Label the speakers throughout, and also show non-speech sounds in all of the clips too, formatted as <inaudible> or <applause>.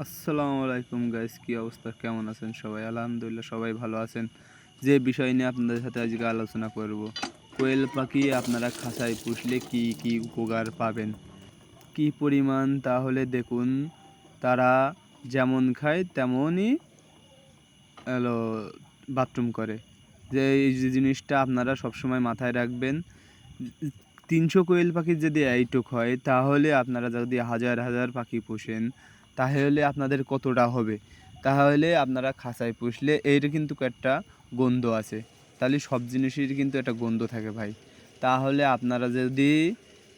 Speaker 1: আসসালামু আলাইকুম গাইস কি অবস্থা? কেমন আছেন সবাই? আলহামদুলিল্লাহ, সবাই ভালো আছেন। যে বিষয় নিয়ে আপনাদের সাথে আজকে আলোচনা করব, কোয়েল পাখি আপনারা খাঁচায় পুষলে কি কি উপকার পাবেন? কি পরিমাণ? তাহলে দেখুন, তারা যেমন খায় তেমনই, হলো বাথরুম করে। যে এই জিনিসটা আপনারা সবসময় মাথায় রাখবেন, তিনশো কোয়েল পাখির যদি এইটুক হয়, তাহলে আপনারা যদি হাজার হাজার পাখি পোষেন তাহলে আপনাদের কতটা হবে? তাহলে আপনারা খাঁচায় পুষলে এর কিন্তু একটা গন্ধ আছে। তাহলে সব জিনিসের কিন্তু একটা গন্ধ থাকে ভাই। তাহলে আপনারা যদি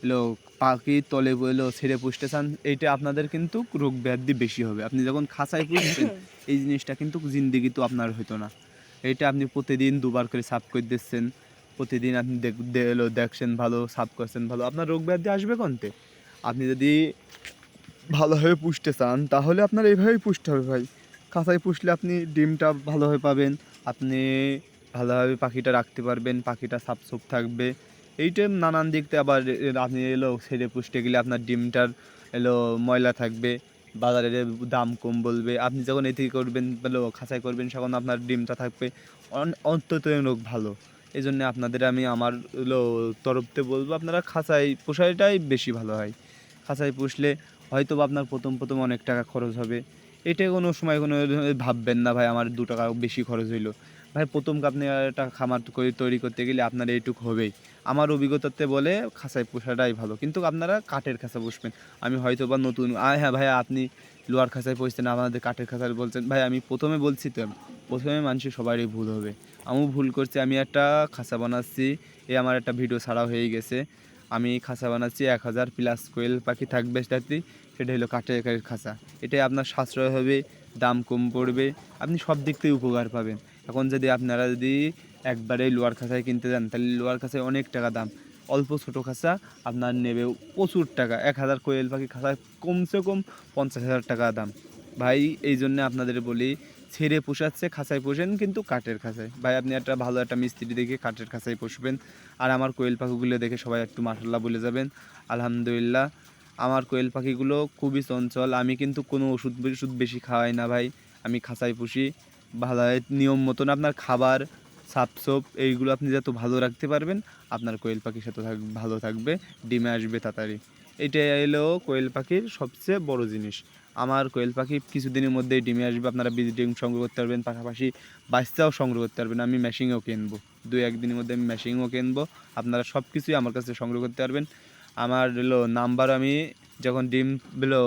Speaker 1: এলো পাখি তলে বলো ছেড়ে পুষতে চান এইটা আপনাদের কিন্তু রোগ ব্যাধি বেশি হবে। আপনি যখন খাঁচায় পুষবেন <coughs> এই জিনিসটা কিন্তু জিন্দিগি তো আপনার হতো না। এটা আপনি প্রতিদিন দুবার করে সাফ করে দিচ্ছেন। প্রতিদিন আপনি দেখ এলো দেখছেন ভালো সাফ করছেন ভালো। আপনার রোগ ব্যাধি আসবে কোনতে? আপনি যদি ভালোভাবে পুষতে চান, তাহলে আপনার এইভাবেই পুষতে হবে ভাই। খাঁচায় পুষলে আপনি ডিমটা ভালোভাবে পাবেন, আপনি ভালোভাবে পাখিটা রাখতে পারবেন, পাখিটা সাফসুপ থাকবে। এইটা নানান দিক থেকে আবার আপনি এলো ছেড়ে পুষতে গেলে আপনার ডিমটার এলো ময়লা থাকবে বাজারে দাম কম বলবে। আপনি যখন এটি করবেন, এলো খাঁচাই করবেন, তখন আপনার ডিমটা থাকবে অন- অন্তত লোক ভালো। এই জন্য আপনাদের আমি আমার তরফতে বলব, আপনারা খাঁচাই পোষাইটাই বেশি ভালো হয়। খাঁচাই পুষলে হয়তো বা আপনার প্রথম প্রথম অনেক টাকা খরচ হবে। এটা কোনো সময় কোনো ভাববেন না, ভাই, আমার দু টাকা বেশি খরচ হইল। ভাই, প্রথম আপনি একটা খামার করে তৈরি করতে গেলে আপনার এইটুক হবেই। আমার অভিজ্ঞতাতে বলে, খাঁচায় পোষাটাই ভালো। কিন্তু আপনারা কাঠের খাঁচা পুষবেন আমি হয়তো বা নতুন হ্যাঁ ভাই, আপনি লোয়ার খাঁচায় পুষছেন আপনাদের কাঠের খাঁচায় বলছেন। ভাই, আমি প্রথমে বলছি তো, প্রথমে মানুষের সবারই ভুল হবে। আমিও ভুল করছি, আমি একটা খাঁচা বানাচ্ছি, এ আমার একটা ভিডিও ছাড়া হয়ে গেছে। আমি খাঁচা বানাচ্ছি, এক হাজার প্লাস কোয়েল পাখি থাকবে সেটাতে সেটা হলো কাঠের খাঁচা এটাই আপনার সাশ্রয় হবে, দাম কম পড়বে, আপনি সব দিক থেকে উপকার পাবেন। এখন যদি আপনারা যদি একবারে লোয়ার খাঁচায় কিনতে যান, তাহলে লোয়ার খাঁচায় অনেক টাকা দাম। অল্প ছোটো খাঁচা আপনার নেবে প্রচুর টাকা। এক হাজার কোয়েল পাখি খাঁচায় কমসে কম পঞ্চাশ হাজার টাকা দাম। ভাই, এই জন্য আপনাদের বলি, ছেড়ে পোষাচ্ছে, খাঁচায় পোষেন, কিন্তু কাঠের খাঁচায়। ভাই, আপনি একটা ভালো একটা মিস্ত্রি দেখে কাঠের খাঁচায় পুষবেন। আর আমার কোয়েল পাখিগুলো দেখে সবাই একটু মাসাল্লাহ বলে যাবেন। আলহামদুলিল্লাহ, আমার কোয়েল পাখিগুলো খুবই চঞ্চল। আমি কিন্তু কোনো ওষুধ ওষুধ বেশি খাওয়াই না ভাই। আমি খাঁচায় পুষি। ভালো নিয়ম মতন আপনার খাবার সাপসোপ এইগুলো আপনি যত ভালো রাখতে পারবেন, আপনার কোয়েল পাখির সাথে থাক ভালো থাকবে, ডিমে আসবে তাড়াতাড়ি। এটা এলো কোয়েল পাখির সবচেয়ে বড় জিনিস। আমার কোয়েল পাখি কিছুদিনের মধ্যেই ডিমে আসবে, আপনারা বীজ ডিম সংগ্রহ করতে পারবেন, পাশাপাশি বাচ্চাও সংগ্রহ করতে পারবেন, আমি মেশিংও কিনবো। দুই একদিনের মধ্যে আমি মেশিনও কিনবো, আপনারা সব কিছুই আমার কাছে সংগ্রহ করতে পারবেন। আমার হলো নাম্বার আমি যখন ডিমগুলো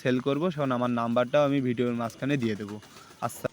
Speaker 1: সেল করব, তখন আমার নাম্বারটাও আমি ভিডিওর মাঝখানে দিয়ে দেবো। আচ্ছা।